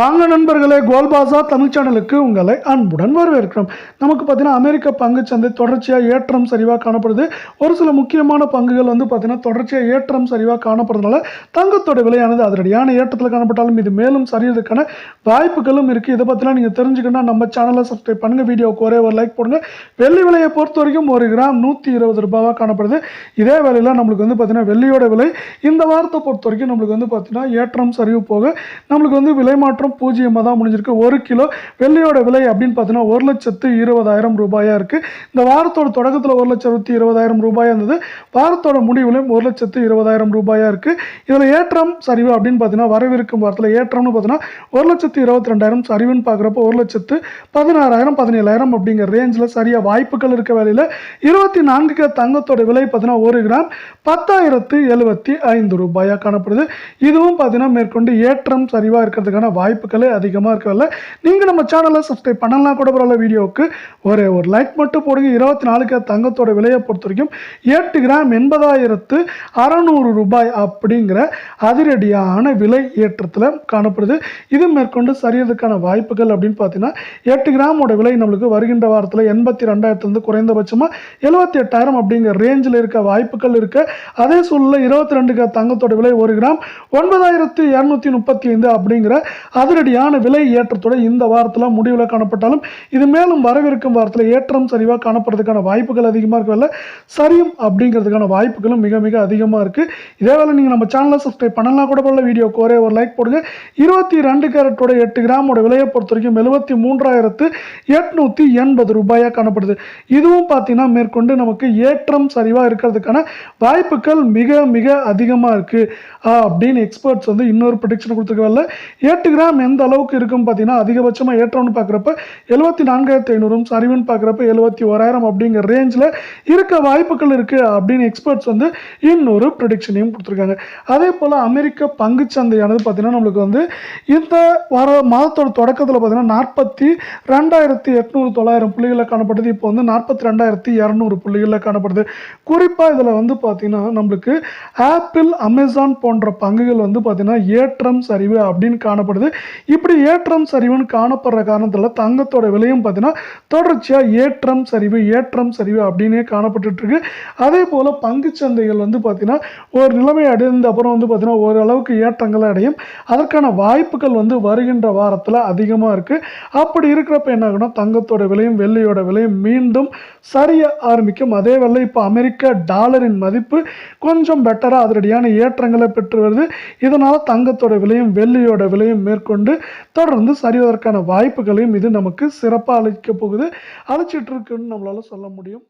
வாங்க நண்பர்களே கோல்பாசா தமிழ் சேனலுக்கு உங்களை அன்புடன் வரவேற்கிறோம். நமக்கு பார்த்தீங்கன்னா அமெரிக்க பங்குச்சந்தை தொடர்ச்சியாக ஏற்றம் சரிவாக காணப்படுது. ஒரு சில முக்கியமான பங்குகள் வந்து பார்த்தீங்கன்னா தொடர்ச்சியாக ஏற்றம் சரிவாக காணப்படுறதுனால தங்கத்தோட விலையானது அதிரடியான ஏற்றத்தில் காணப்பட்டாலும் இது மேலும் சரியதுக்கான வாய்ப்புகளும் இருக்குது இதை பற்றிலாம் நீங்கள் தெரிஞ்சுக்கணும்னா நம்ம சேனலை சப்ஸ்கிரைப் பண்ணுங்கள் வீடியோவுக்கு ஒரே ஒரு லைக் போடுங்க. வெள்ளி விலையை பொறுத்த வரைக்கும் ஒரு கிராம் நூற்றி இருபது ரூபாவாக காணப்படுது. இதே வேலையில் நம்மளுக்கு வந்து பார்த்தீங்கன்னா வெள்ளியோட விலை இந்த வாரத்தை பொறுத்த வரைக்கும் நம்மளுக்கு வந்து பார்த்தீங்கன்னா ஏற்றம் சரிவு போக நம்மளுக்கு வந்து விலை மாற்றம் பூஜ்ஜியமாக தான் முடிஞ்சிருக்கு. ஒரு கிலோ வெள்ளியோட விலை அப்படின்னு பார்த்தீங்கன்னா ஒரு லட்சத்து இருபதாயிரம் ரூபாயாக இருக்குது இந்த வாரத்தோட தொடக்கத்தில் ஒரு லட்சத்து இருபதாயிரம் ரூபாயாக இருந்தது. வாரத்தோட முடிவிலும் ஒரு லட்சத்து இருபதாயிரம் ரூபாயாக இருக்குது இதில் ஏற்றம் சரிவு அப்படின்னு பார்த்தீங்கன்னா வரவிருக்கும் வாரத்தில் ஏற்றம்னு பார்த்தீங்கன்னா ஒரு லட்சத்து இருபத்தி ரெண்டாயிரம் சரிவுன்னு பார்க்குறப்போ ஒரு லட்சத்து பதினாறாயிரம் பதினேழாயிரம் அப்படிங்கிற ரேஞ்சில் சரியாக வாய்ப்புகள் இருக்க வேலையில். இருபத்தி நான்குக்கு தங்கத்தோட விலை பார்த்தீங்கன்னா ஒரு கிராம் பத்தாயிரத்து எழுபத்தி ஐந்து ரூபாயாக காணப்படுது. இதுவும் பார்த்தீங்கன்னா மேற்கொண்டு ஏற்றம் சரிவாக இருக்கிறதுக்கான வாய்ப்புகளே அதிகமாக இருக்கவில்லை நீங்கள் நம்ம சேனலை சப்ஸ்கிரைப் பண்ணலாம் கூட பரவாயில்ல வீடியோவுக்கு ஒரே ஒரு லைக் மட்டும் போடுங்க. இருபத்தி நாலுக்கு தங்கத்தோட விலையை பொறுத்த வரைக்கும் எட்டு கிராம் எண்பதாயிரத்து அறநூறு ரூபாய் அப்படிங்கிற அதிரடியான விலை ஏற்றத்தில் காணப்படுது. இது மேற்கொண்டு சரியறதுக்கான வாய்ப்புகள் அப்படின்னு பார்த்தீங்கன்னா எட்டு கிராமோட விலை நம்மளுக்கு வருகின்ற வாரத்தில் எண்பத்தி ரெண்டாயிரத்துலேருந்து குறைந்தபட்சமாக எழுபத்தி எட்டாயிரம் அப்படிங்கிற ரேஞ்சில் இருக்க வாய்ப்புகள் இருக்க. அதே சூழலில் இருபத்தி ரெண்டுக்கு தங்கத்தோட விலை ஒரு கிராம் ஒன்பதாயிரத்து இரநூத்தி முப்பத்தி ஐந்து அப்படிங்கிற அதிரடியான விலை ஏற்றத்தோட இந்த வாரத்தில் முடிவில் காணப்பட்டாலும் இது மேலும் வரவிருக்கும் வாரத்தில் ஏற்றம் சரிவாக காணப்படுறதுக்கான வாய்ப்புகள் அதிகமாக இருக்கவில்லை சரியும் அப்படிங்கிறதுக்கான வாய்ப்புகளும் மிக மிக அதிகமாக இருக்குது இதே நீங்கள் நம்ம சேனலை சப்ஸ்கிரைப் பண்ணலாம் கூட போல வீடியோக்கு ஒரே ஒரு லைக் போடுங்க. இருபத்தி ரெண்டு கேரட்டோட எட்டு கிராமோட விலையை பொறுத்த வரைக்கும் எழுபத்தி மூன்றாயிரத்து எட்நூற்றி எண்பது ரூபாயாக காணப்படுது. இதுவும் பார்த்தீங்கன்னா மேற்கொண்டு நமக்கு ஏற்றம் சரிவாக இருக்கிறதுக்கான வாய்ப்புகள் மிக மிக அதிகமாக இருக்குது அப்படின்னு எக்ஸ்பர்ட்ஸ் வந்து இன்னொரு ப்ரொடிக்ஷன் கொடுத்துருக்கல எட்டு கிராம் எந்த அளவுக்கு இருக்கும் பார்த்தீங்கன்னா அதிகபட்சமாக ஏற்றம்னு பார்க்குறப்ப எழுபத்தி நான்காயிரத்தி ஐநூறும் சரிவுன்னு பார்க்குறப்ப எழுபத்தி ஓராயிரம் அப்படிங்கிற ரேஞ்சில் இருக்க வாய்ப்புகள் இருக்குது அப்படின்னு எக்ஸ்பர்ட்ஸ் வந்து இன்னொரு ப்ரொடிக்ஷனையும் கொடுத்துருக்காங்க. அதே போல் அமெரிக்க பங்குச்சந்தையானது பார்த்தீங்கன்னா நம்மளுக்கு வந்து இந்த வர மாதத்தோட தொடக்கத்தில் பார்த்தீங்கன்னா நாற்பத்தி ரெண்டாயிரத்தி எட்நூறு தொள்ளாயிரம் புள்ளிகளில் காணப்பட்டது இப்போ வந்து நாற்பத்தி ரெண்டாயிரத்தி இரநூறு புள்ளிகளில் காணப்படுது. குறிப்பாக இதில் வந்து பார்த்தீங்கன்னா நம்மளுக்கு ஆப்பிள் அமேசான் போன்ற பங்குகள் வந்து பார்த்தீங்கன்னா ஏற்றம் சரிவு அப்படின்னு காணப்படுது. இப்படி ஏற்றம் சரிவுன்னு காணப்படுற காரணத்தில் தங்கத்தோட விலையும் பார்த்தீங்கன்னா தொடர்ச்சியாக ஏற்றம் சரிவு ஏற்றம் சரிவு அப்படின்னே காணப்பட்டுருக்கு இருக்கு அதே போல் பங்குச்சந்தைகள் வந்து பார்த்தீங்கன்னா ஒரு நிலைமை அடைந்த அப்புறம் வந்து பார்த்தீங்கன்னா ஓரளவுக்கு ஏற்றங்களை அடையும். அதற்கான வாய்ப்புகள் வந்து வருகின்ற வாரத்தில் அதிகமாக இருக்குது அப்படி இருக்கிறப்ப என்ன ஆகும்னா தங்கத்தோட விலையும் வெள்ளியோட விலையும் மீண்டும் சரிய ஆரம்பிக்கும். அதே வேளை இப்போ அமெரிக்க டாலரின் மதிப்பு கொஞ்சம் பெட்டராக அதிரடியான ஏற்றங்களை பெற்று வருது. இதனால் தங்கத்தோட விலையும் வெள்ளியோட விலையும் மேற்கொண்டு தொடர்ந்து சரிவதற்கான வாய்ப்புகளையும் இது நமக்கு சிறப்பாக அளிக்க போகுது. அழைச்சிட்டு இருக்குன்னு நம்மளால சொல்ல முடியும்.